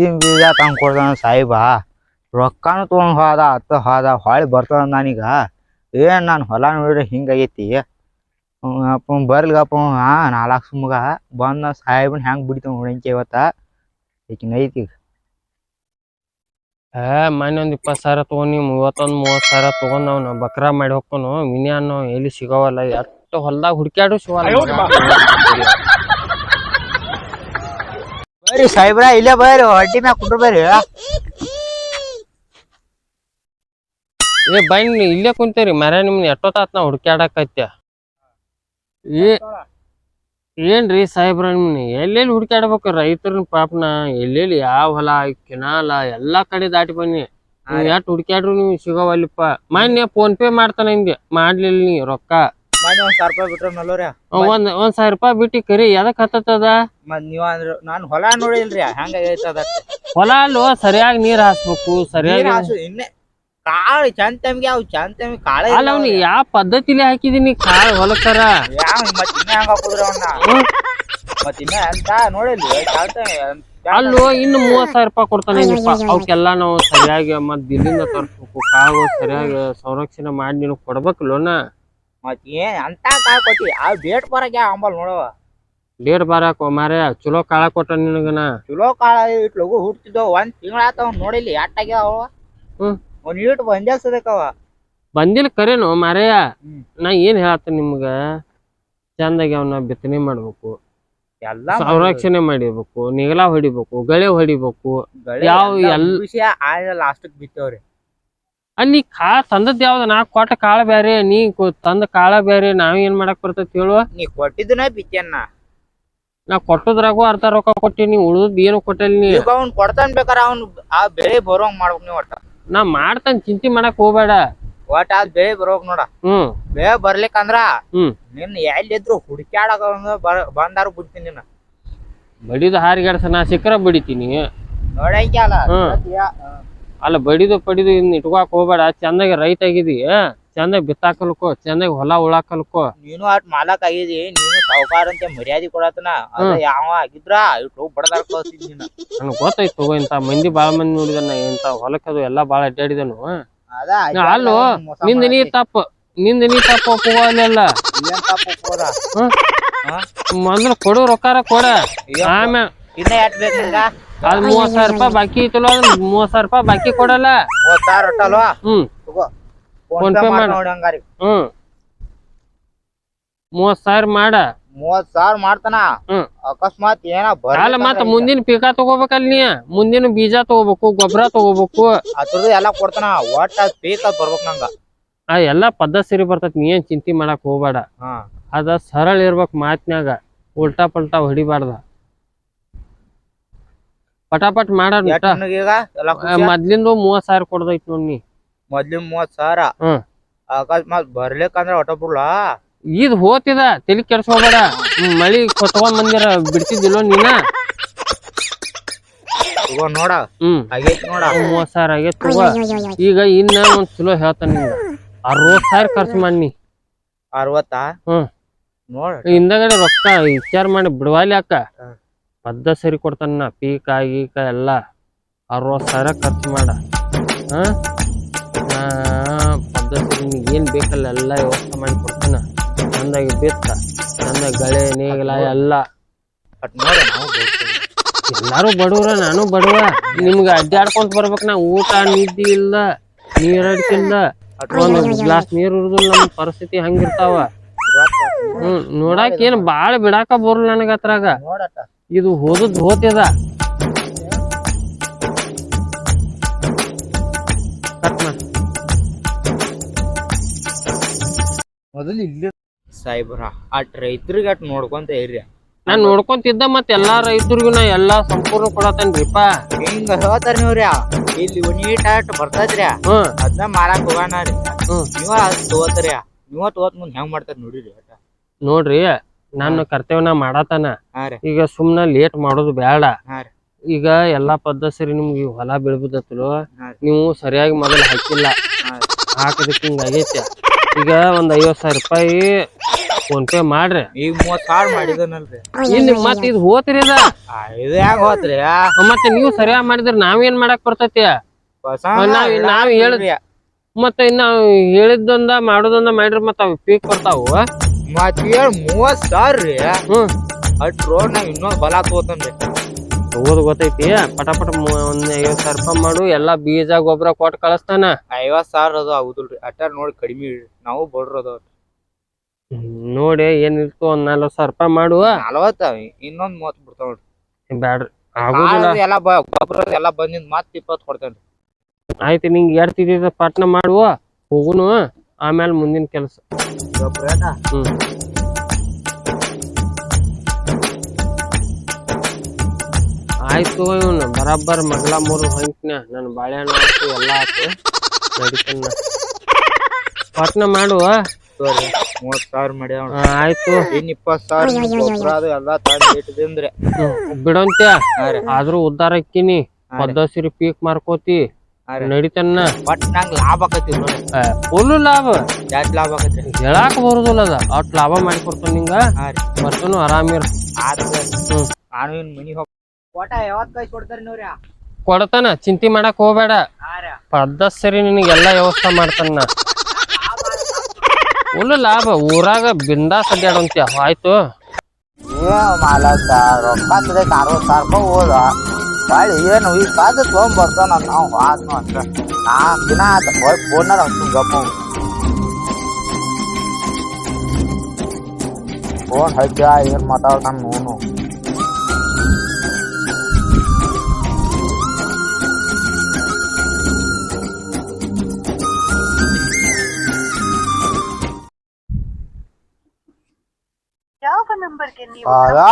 ಉದ್ದಿನ ಬೀಜ ತಂದು ಕೊಡ್ತಾನ ಸಾಹಿಬ. ರೊಕ್ಕನೂ ತೊಗೊಂಡು ಹೋದ ಅತ್ತ ಹೋದ ಹೊಳ್ಳಿ ಬರ್ತದ ನಾನೀಗ. ಏನು ನಾನು ಹೊಲ ನೋಡ್ರಿ ಹಿಂಗಾಗೈತಿ ಅಪ್ಪ ಬರ್ಲಿಗಪ್ಪ ಹಾಂ ನಾಲ್ಕು ಸುಮ್ಗ ಬಂದ ಸಾಹೇಬನ್ ಹೆಂಗ್ ಬಿಡ್ತಾವ ನೋಡಂಕೆ ಇವತ್ತ? ಈಕಿನ ಐತಿ ಈಗ ಏ ಮೊನ್ನೆ ಒಂದ್ ಇಪ್ಪತ್ತು ಸಾವಿರ ತಗೊಂಡಿ ಮೂವತ್ತೊಂದ್ ಮೂವತ್ತು ಸಾವಿರ ತಗೊಂಡ್ ಅವನು ಬಕ್ರಾ ಮಾಡಿ ಹೋಗ್ತಾನು. ಮಿನಿಯನ್ನು ಎಲ್ಲಿ ಸಿಗವಲ್ಲ. ಎಷ್ಟು ಹೊಲ್ದಾಗ ಹುಡ್ಕ್ಯಾಡು ಸಿಗವಲ್ಲ ಬರ್ರಿ ಸಾಹೇಬ್ರ ಇಲ್ಲೇ ಬರ್ರಿ ಹೊಟ್ಟಿ ಮ್ಯಾಗ ಕುಂಡ್ರ ಬರ್ರಿ. ಏ ಬನ್ನಿ ಇಲ್ಲೇ ಕುಂತೀರಿ ಮರ ನಿಮ್ನ ಎಷ್ಟೊತ್ತಾತ್ ನಾ ಹುಡ್ಕ್ಯಾಡಕತ್ಯ. ಏನ್ರಿ ಸಾಹೇಬ್ರ ನಿಮ್ನ ಎಲ್ಲೆಲ್ಲಿ ಹುಡ್ಕ್ಯಾಡ್ಬೇಕು ರೈತರನ್ ಪಾಪನ ಎಲ್ಲೆಲ್ಲಿ ಯಾವ ಹೊಲ ಕೆನಾಲ ಎಲ್ಲಾ ಕಡೆ ದಾಟಿ ಬನ್ನಿ ನೀವ್ ಎಷ್ಟ್ ಹುಡ್ಕ್ಯಾಡ್ರು ನೀವು ಸಿಗವಲ್ಲಿಪ್ಪ. ಮೊನ್ನೆ ಫೋನ್ ಪೇ ಮಾಡ್ತಾನ ಹಿಂಗೆ ಮಾಡ್ಲಿಲ್ಲ ನೀ ರೊಕ್ಕ. ಮನೆ ಒಂದ್ ಸಾವಿರ ರೂಪಾಯಿ ಬಿಟ್ರೆ ನಲ್ಲೋರಿ ಒಂದ್ ಒಂದ್ ಸಾವಿರ ರೂಪಾಯಿ ಬಿಟ್ಟಿ ಕರಿ ಎದಕ್ ಹತ್ತದ ಮತ್ ನೀವ್ ಅಂದ್ರ ನಾನ್ ಹೊಲ ನೋಡಿಲ್ರಿ ಹಂಗ ಐತದ ಹೊಲ ಅಲ್ಲೋ ಸರಿಯಾಗಿ ನೀರ್ ಹಾಸ್ಬೇಕು ಸರಿಯಾಗಿ ಇನ್ನೇ ಕಾಳು ಚಂದ ಟೈಮ್ಗೆ ಅವ್ ಚಂದ ಟೈಮ್ ಕಾಳ ಅಲ್ಲ ಅವ್ನಿ ಯಾವ ಪದ್ಧತಿಲಿ ಹಾಕಿದೀನಿ ಕಾಳು ಹೊಲಕ್ಕರ? ಯಾವ ಮತ್ ಇನ್ನೇ ಹಂಗ ಹಾಕುದ್ರಿ ಅವನ್ನ ಮತ್ ಇನ್ನೇ ಅಂತ ನೋಡಿಲ್ರಿ ಚಂದ ಅಲ್ಲೋ ಇನ್ನು ಮೂವತ್ ಸಾವಿರ ರೂಪಾಯಿ ಕೊಡ್ತಾನೆ ಅವಕ್ಕೆಲ್ಲ ನಾವು ಸರಿಯಾಗಿ ಮತ್ ದಿಲ್ಲಿಂದ ತರ್ಸ್ಬೇಕು ಕಾಳು ಸರಿಯಾಗಿ ಸಂರಕ್ಷಣೆ ಮಾಡಿ ನಿನಗ್ ಕೊಡ್ಬೇಕಲ್ಲೋನ ಮತ್ ಏನ್ ಅಂತ ಕಾಳ್ ಕೊಟ್ಟಿ ಆ ಬೇಟ್ ಬರಕ್ಕೆ ಅಂಬಲ್ ನೋಡವ ಡೇಟ್ ಬರಕ ಮಾರ ಚಲೋ ಕಾಳ ಕೊಟ್ಟ ನಿನಗನ. ಚಲೋ ಕಾಳ ಇಟ್ ಲಗು ಹುಟ್ಟಿದ್ವು ಒಂದ್ ತಿಂಗಳ ಆತವ್ ನೋಡಿಲಿ ಅಟ್ಟಾಗ್ಯಾವ ಅವ. ಹ್ಮ್. ಒಂದ್ ಇಟ್ ಬಂದೇ ಸದಕವ ಬಂದಿಲ್ಲ ಕರೇನು ಮಾರಯ್ಯ ಹ್ಮ್. ನಾ ಏನ್ ಹೇಳತ್ತ ನಿಮ್ಗ? ಚಂದಾಗಿ ಅವನ್ನ ಬಿತ್ತನೆ ಮಾಡ್ಬೇಕು. ಎಲ್ಲಾ ಸಂರಕ್ಷಣೆ ಮಾಡಿರ್ಬೇಕು ನಿಗಲ ಹೊಡಿಬೇಕು ಗಳೆ ಹೊಡಿಬೇಕು. ಯಾವ ಎಲ್- ಲಾಸ್ಟಿಗೆ ಬಿತ್ತವ್ರಿ. ಅಲ್ಲಿ ಕಾ ತಂದದ್ ಯಾವ್ದ? ನಾ ಕೊಟ್ಟ ಕಾಳ ಬ್ಯಾರೆ ನೀ ಕೊ- ತಂದ ಕಾಳ ಬ್ಯಾರೆ ನಾವ್ ಏನ್ ಮಾಡಕ್ ಬರ್ತೈತಿ ಹೇಳುವ ನೀ ಕೊಟ್ಟಿದ್ದನ ಬಿತ್ತೇನ ನಾ ಕೊಟ್ಟದ್ರಾಗೂ ಅರ್ಧ ರೊಕ್ಕ ಕೊಟ್ಟಿನಿ ಉಳ್ದದ್ ಏನು ಕೊಟ್ಟಿಲ್ಲ ನೀ? ಈಗ ಅವ್ನ್ ಕೊಡ್ತಾನ ಬೇಕಾರ ಅವ್ನ್ ಆ ಬೆಳೆ ಬರೋಂಗ್ ಮಾಡ್ಬೇಕು ನೀವ್ ಒಟ್ಟ. ನಾ ಮಾಡ್ತಾನ ಚಿಂತೆ ಮಾಡಕ್ ಹೋಗ್ಬೇಡ. ಒಟ್ಟ ಆ ಬೆಳೆ ಬರೋಕ್ ನೋಡ. ಹ್ಮ್. ಬೆಳೆ ಬರ್ಲಿಕ್ಕಂದ್ರ ಹ್ಮ್. ನಿನ್ ಎಲ್ಲಿದ್ರು ಹುಡುಕ್ಯಾಡಕ ಬಂದಾರು ಬಿಡ್ತೀನಿ ನಿನ್ನ. ಬಡಿದು ಹಾರಿಗಾಡ್ಸ ನಾ ಸಿಕ್ಕರ ಬಡಿತೀನಿ. ನೋಡಂಕೆ ಅಲ್ಲ ಹ್ಮ್. ಅಲ್ಲ ಬಡಿದು ಪಡಿದು ಇನ್ ಇಟ್ಕೊಕ್ ಹೋಗ್ಬೇಡ. ಚಂದಾಗಿ ರೈತ ಆಗಿದಿ ಚಂದಾಗಿ ಬಿತ್ತಾಕಲ್ಕೋ ಚೆನ್ನಾಗಿ ಹೊಲ ಉಳಾಕಲ್ಕೋ. ನೀನು ಅಟ್ ಮಾಲಕ್ ಆಗಿದಿ ನೀನು ಸಾವುಕಾರ ಅಂತ ಮರ್ಯಾದೆ ಕೊಡತನ ಅದ ಯಾವ ಆಗಿದ್ರ ಇಟ್ಟು ಬಡದಾರ ಕಳ್ಸಿದ್ ನೀನು. ನನಗ್ ಗೊತ್ತಾಯ್ತು ತಗೋ ಇಂತ ಮಂದಿ ಬಾಳ ಮಂದಿ ನೋಡಿದನ ಇಂತ ಹೊಲಕ್ಕದು ಎಲ್ಲಾ ಬಾಳ ಅಡ್ಡಾಡಿದನು. ಅದ ನಾ ಅಲ್ಲೋ ನಿಂದ ನೀ ತಪ್ಪ ನಿಂದ ನೀ ತಪ್ಪ ಒಪ್ಪುವಲ್ಲ ಮೊದ್ಲು ಕೊಡು ರೊಕ್ಕಾರ ಕೊಡ. ಆಮೇಲೆ ಇನ್ನ ಎಟ್ ಬೇಕು ನಿಂಗ ಅದ್ ಮೂವತ್ ಸಾವಿರ ರೂಪಾಯಿ ಬಾಕಿ ಐತಲ್ಲ ಅದ್ರ ಮೂವತ್ ಸಾವಿರ ರೂಪಾಯಿ ಬಾಕಿ ಕೊಡಲ್ಲ. ಮೂವತ್ ಸಾವಿರ ಹ್ಮ್. ತಗೋ. ಫೋನ್ ಫೋನ್ ಪೇ ಮಾಡು. ಮಾಡಿ. ನೋಡಿ ಹಂಗಾರಿ. ಹ್ಮ್. ಮೂವತ್ ಸಾವಿರ ಮಾಡ. ಮೂವತ್ ಸಾವಿರ ಮಾಡ್ತಾನ. ಹ್ಮ್. ಅಕಸ್ಮಾತ್ ಏನ ಬರಲ್ಲ ಮತ್ತ ಮುಂದಿನ ಪೀಕ ತಗೋಬೇಕಲ್ಲ ನೀ? ಮುಂದಿನ ಬೀಜ ತಗೋಬೇಕು ಗೊಬ್ಬರ ತಗೋಬೇಕು. ಅದ್ರದ್ದು ಎಲ್ಲಾ ಕೊಡ್ತಾನ. ಒಟ್ಟ ಪೀಕ ಬರ್ಬೇಕು ನಂಗ. ಆ ಎಲ್ಲಾ ಪದ್ಧತಿ ಸರಿ ಬರ್ತೈತಿ. ನೀ ಏನ್ ಚಿಂತೆ ಮಾಡಕ್ ಹೋಗ್ಬೇಡ. ಹಾ. ಅದ ಸರಳ ಇರ್ಬೇಕ್ ಮಾತಿನಾಗ ಉಲ್ಟಾ ಪಲ್ಟಾ ಹೊಡಿಬಾರ್ದ. ಪಟಾಪಟ್ ಮಾಡೋಣ ಈಗ ಎಲ್ಲ? ಮೊದ್ಲಿಂದು ಮೂವತ್ ಸಾವಿರ ಕೊಡ್ದೈತ್ ನೋಡ್ ನೀ. ಮೊದ್ಲಿನ್ ಮೂವತ್ ಸಾವಿರ? ಹ್ಮ್. ಅಕಸ್ಮಾತ್ ಬರ್ಲಿಕ್ಕಂದ್ರ ಬಿಡ್ಲಾ ಇದ್ ಹೋತಿದ ತಲಿ ಕೆಡ್ಸ್ಕೋಬೇಡ ಹ್ಮ್, ಮಳಿ ಕೊತ್ಕೊಂಡ್ ಬಂದಿರ ಬಿಡ್ತಿದ್ದಿಲ್ಲೋ ನೀನ? ತಗೋ ನೋಡ. ಹ್ಮ್. ಆಗೈತಿ ನೋಡ. ಮೂವತ್ ಸಾವಿರ ಆಗೈತ್ ತಗೋ. ಈಗ ಇನ್ನ ಒಂದ್ ಚಲೋ ಹೇಳ್ತಾನ ನಿಂಗ ಅರವತ್ ಸಾವಿರ ಖರ್ಚು ಮಾಡಿ ಅರವತ್ತಾ? ಹ್ಮ್. ನೋಡ. ಹಿಂದಗಡೆ ರೊಕ್ಕ ವಿಚಾರ ಮಾಡಿ ಬಿಡವಾಲಿ ಅಕ್ಕ. ಪದ್ದ ಸರಿ ಕೊಡ್ತಾನ ಪೀಕ ಗೀಕ ಎಲ್ಲ ಅರವತ್ ಸಾವಿರ ಖರ್ಚು ಮಾಡ. ಪದ್ದ ಸರಿ ನಿಂಗೆ ಏನ್ ಬೇಕಲ್ಲ ಎಲ್ಲ ವ್ಯವಸ್ಥೆ ಮಾಡಿ ಕೊಡ್ತಾನ. ಚಂದಾಗಿ ಬಿತ್ತ ಚಂದ ಗಳೆ ನೇಗಿಲ ಎಲ್ಲ. ಎಲ್ಲಾರು ಬಡವ್ರ ನಾನು ಬಡವ. ನಿಮ್ಗೆ ಅಡ್ಡಾಡ್ಕೊಂತ ಬರ್ಬೇಕ್ ನಾ. ಊಟ ನಿದ್ದಿ ಇಲ್ಲ ನೀರಡ್ಕಿಲ್ಲ ಒಂದ್ ಗ್ಲಾಸ್ ನೀರು ಇರುದಿಲ್ಲ ನಮ್ಮ ಪರಿಸ್ಥಿತಿ ಹಂಗಿರ್ತಾವ. ಅರವತ್ತ್ ಹ್ಮ್ ನೋಡಾಕ ಏನ್ ಬಾಳ ಬಿಡಾಕ ಬರಲ್ಲ ನನಗ ಅತ್ರಾಗ ಇದು ಹೋದದ್ ಹೋತದ. ಮೊದಲು ಇಲ್ಲ. ಸಾಯಿಬ್ರ ಅಟ್ ರೈತರಿಗೆ ಅಟ್ ನೋಡ್ಕೊಂತ ಇರ್ರಿ ನಾನ್ ನೋಡ್ಕೊಂತಿದ್ದ ಮತ್ ಎಲ್ಲಾ ರೈತರಿಗೂ ನಾ ಎಲ್ಲಾ ಸಂಪೂರ್ಣ ಕೊಡತೇನ್ರಿಪ್ಪ ಹಿಂಗ ಹೇಳ್ತಾರ ನೀವ್ರಿ ಇಲ್ಲಿ ನೀಟ್ ಆಟ ಬರ್ತದ್ರಿ ಹ್ಮ್. ಅದನ್ನ ಮಾರಾಕ್ ಹೋಗಣ ರೀ. ನೀವ ಅದ್ ತಗೋತಾರ ನೀವ ತಗೋತ್ ಮುಂದ್ ಹೆಂಗ್ ಮಾಡ್ತಾರ ನೋಡಿರಿ. ನೋಡ್ರಿ ನನ್ನ ಕರ್ತವ್ಯನ ಮಾಡತಾನ. ಈಗ ಸುಮ್ನ ಲೇಟ್ ಮಾಡೋದು ಬೇಡ ಈಗ ಎಲ್ಲಾ ಪದ್ಧತಿ ಸರಿ ನಿಮ್ಗೆ ಹೊಲ ಬೆಳ್ಬುದತ್ತಲು ನೀವು ಸರಿಯಾಗಿ ಮೊದಲು ಹಾಕಿಲ್ಲ. ಹಾಕದಕ್ಕೆ ಹಿಂಗ ಈಗ ಒಂದ್ ಐವತ್ ಸಾವಿರ ರೂಪಾಯಿ ಫೋನ್ ಪೇ ಮಾಡ್ರಿ. ಈಗ ಮೂವತ್ ಸಾವಿರ ಮಾಡಿದನಲ್ರಿ. ಇಲ್ಲಿ ಮತ್ ಇದು ಹೋತ್ರಿ ಇದು ಮತ್ತೆ ನೀವು ಸರಿಯಾಗಿ ಮಾಡಿದ್ರೆ ನಾವೇನ್ ಮಾಡಕ್ ಬರ್ತೈತಿ? ನಾವ್ ನಾವ್ ಹೇಳಿದ್ ಮತ್ತೆ ಇನ್ನ ಹೇಳಿದ್ದೊಂದ ಮಾಡೋದೊಂದ ಮಾಡ್ರಿ ಮತ್ತ ಅವ್ ಪೀಕ್ ಬರ್ತಾವು. ಮತ್ ಹೇಳ್ ಮೂವತ್ ಸಾವಿರ ರೀ ಹ್ಮ್. ಅಟ್ ರೋಡ್ ನಾವ್ ಇನ್ನೊಂದ್ ಬಲ ತಗೋತನ್ರಿ ತಗೋದ್ ಗೊತ್ತೈತಿ. ಪಟ ಪಟ ಮೂ- ಒಂದ್ ಐವತ್ ಸಾವಿರ ರೂಪಾಯಿ ಮಾಡು. ಎಲ್ಲಾ ಬೀಜ ಗೊಬ್ಬರ ಕೊಟ್ಟು ಕಳಿಸ್ತಾನ. ಐವತ್ ಸಾವಿರ ಅದು ಆಗುದಿಲ್ರಿ. ಅಟ್ಟಾರ ನೋಡಿ ಕಡಿಮೆ ಇಡ್ರಿ ನಾವು ಬಡ್ರದವ್ ನೋಡಿ ಏನ್ ಇರ್ತು ಒಂದ್ ನಲ್ವತ್ ಸಾವಿರ ರೂಪಾಯಿ ಮಾಡು. ನಲವತ್ತ ಇನ್ನೊಂದ್ ಮೂವತ್ ಬಿಡ್ತಾವ ಬ್ಯಾಡ್ರಿ. ಆಗುದಿಲ್ಲ. ಕಾಳ್ ಎಲ್ಲ ಬ ಗೊಬ್ಬರ ಎಲ್ಲಾ ಬಂದಿಂದ ಮತ್ ಇಪ್ಪತ್ ಕೊಡ್ತೇನ್ರಿ. ಆಯ್ತು ನಿಂಗೆ ಇದ್ದಿದ ಪಟ್ನ ಮಾಡುವ ಹೋಗುನು. ಆಮೇಲೆ ಮುಂದಿನ ಕೆಲಸ. ಆಯ್ತು ಇವನು ಬರಾಬರ್ ಮಗಳ ಮೂರು ಹೊಂಟ್ನ. ನನ್ನ ಬಾಳೆಹಣ್ಣು ಆಯ್ತು ಎಲ್ಲ ಆಯ್ತು. ನಡಿತನ್ನ ಪಟ್ನ ಮಾಡುವ ಮೂವತ್ ಸಾವಿರ ಮಾಡ್ಯಾವ ಆಯ್ತು ಇನ್ ಇಪ್ಪತ್ ಸಾವಿರ ಗೊಬ್ಬರ ಅದು ಎಲ್ಲಾ ತಂದ್ ಇಟ್ಟಿದಿಂದ್ರಿ ಬಿಡಂತ್ಯ ಹಾ ರೀ ಆದ್ರೂ ಉದ್ದಾರ ಅಕ್ಕಿನಿ ಪದ್ದಸಿರಿ ಪೀಕ್ ಮಾರ್ಕೋತಿ ಬಟ್ ನಂಗ್ ಲಾಭ ಆಕತಿ ಫುಲ್ ಲಾಭ. ಜಾಸ್ತಿ ಲಾಭ ಹೇಳಾಕ ಬರುದಿಲ್ಲ ಅದ. ಅಟ್ ಲಾಭ ಮಾಡಿ ಕೊಡ್ತಾನ ನಿಂಗ? ಹಾ ರೀ. ಬರ್ತನು ಆರಾಮಿರ್ ಆತ ಹ್ಮ್. ನಾನು ಇನ್ ಮನಿಗ್ ಹೋಗ್ ಕೋಟ ಯಾವತ್ ಕೈ ಕೊಡ್ತಾರಿ ನೋಡ್ರಿ? ಕೊಡ್ತಾನ ಚಿಂತಿ ಮಾಡಕ್ ಹೋಗ್ಬೇಡ. ಪದ್ದ ಸರಿ ನಿನಗೆಲ್ಲ ವ್ಯವಸ್ಥೆ ಮಾಡ್ತಾನ ನಾ. ಫುಲ್ ಲಾಭ. ಊರಾಗ ಬಿಂದಾಸ್ ಅಡ್ಯಾಡಂತ್ಯ ಆಯ್ತು. ಏ ಮಾಲಕ ರೊಕ್ಕ ಅರವತ್ತು ಅರವತ್ ಸಾವಿರ ರೂಪಾಯಿ ಹೋದ. ಬಾಳಿ ಏನು ಈ ಕಾದ ತೊಗೊಂಡ್ ಬರ್ತಾನ ನಾವು ಹಾಕ್ನು ಅಂತ ನಾಲ್ಕು ದಿನ ಆತ ಹೋಗಿ ಫೋನಾಗ ಹಚ್ಚು ಗಪ್ಪ ಫೋನ್ ಹಚ್ಚ ಏನ್ ಮಾತಾಡ್ತಾನ ನೋನು ನೀವು ಅದಾ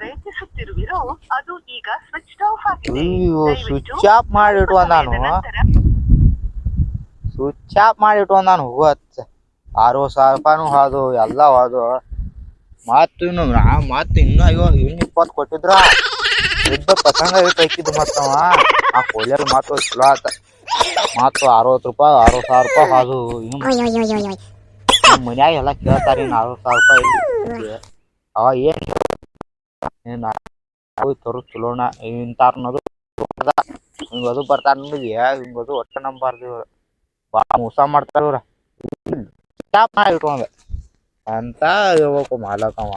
ಪ್ರಯತ್ನಿಸುತ್ತಿರುವಿರೋ ಅದು ಈಗ ಸ್ವಿಚ್ ಆಫ್ ಆಗಿದೆ. ಅಯ್ಯೋ ಸ್ವಿಚ್ ಆಫ್ ಮಾಡಿಟ್ಟು ನಾನು. ಸ್ವಿಚ್ ಆಫ್ ಮಾಡಿಟ್ಟು ನಾನು. ಹೋಗತ್ತೆ ಆರು ಸಾವಿರ ರೂಪಾಯಿನೂ ಹೋದು ಎಲ್ಲ ಹೋದು ಮತ್ತು ಇನ್ನು ನಾ ಮತ್ತು ಇನ್ನೂ ಅಯ್ಯೋ ಇನ್ನು ಇಪ್ಪತ್ತು ಕೊಟ್ಟಿದ್ರ? ಇದ್ದ ಪ್ರಸಂಗ ಇಟ್ಟು ಹಾಕಿದ್ದು ಮತ್ತವ ಆ ಕೊಯ್ಲಲ್ಲಿ ಮಾತು ಚಲೋ ಆತ. ಮಾತು ಅರವತ್ತು ರೂಪಾಯಿ ಅರವತ್ತು ಸಾವಿರ ರೂಪಾಯಿ ಹಾದು ಇನ್ನು ನಮ್ಮ ಮನ್ಯಾಗ ಎಲ್ಲ ಕೇಳ್ತಾರೆ ಇನ್ನು ಅರವತ್ತು ಸಾವಿರ ರೂಪಾಯಿ ಅವ ಏನು ಹೋಗಿ ಚಲೋಣ ಇಂತಾರ ಹಿಂಗ ಅದು ಬರ್ತಾರ ನಿಮಗೆ ಹಿಂಗ ಅದು ಒಟ್ಟ ನಂಬಾರ್ದು ಇವ್ರು. ಮೋಸ ಮಾಡ್ತಾರ ಇವ್ರ. ಸ್ಟಾಪ್ ಮಾಡಿ ಅಂತ ಹೇಳ್ಬೇಕು ಮಾಲಕವ.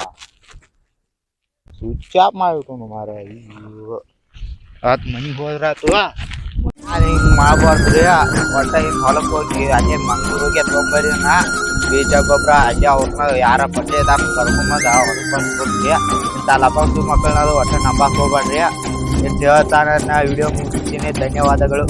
ಸ್ವಿಚ್ ಆಫ್ ಮಾಡಿ ಇಟ್ಕೊಂಡು ಮಾರ ಅಯ್ಯೋ. ಆತ್ ಮನಿಗೆ ಹೋದ್ರ ನಾನು ಹಿಂಗೆ ಮಾಡಬಾರ್ದ್ರಿ, ಒಟ್ಟ ಹಿಂಗೆ ಹೋಗಿ ಅಲ್ಲೇ ಮಂಗ್ಳೂರಿಗೆ ತೊಗೊಂಬರಿ ನಾ ಬೀಜ, ಗೊಬ್ಬರ ಅಲ್ಲಿ ಅವ್ರನ್ನ ಯಾರ ಪಟ್ಟೆದಾಗ ಕರ್ಕೊಂಬಂದ ಹೊಲ್ಕೊಂಡು ಕೊಡ್ರಿ ಇಂಥ ಲಪಂಸು ಮಕ್ಕಳನ್ನ ಹೊಟ್ಟೆ ನಂಬಕ್ ಹೋಗ್ಬೇಡ್ರಿ. ಇಷ್ಟು ಹೇಳ್ತಾನೆ ವಿಡಿಯೋ ಮುಗಿಸ್ತೀನಿ. ಧನ್ಯವಾದಗಳು.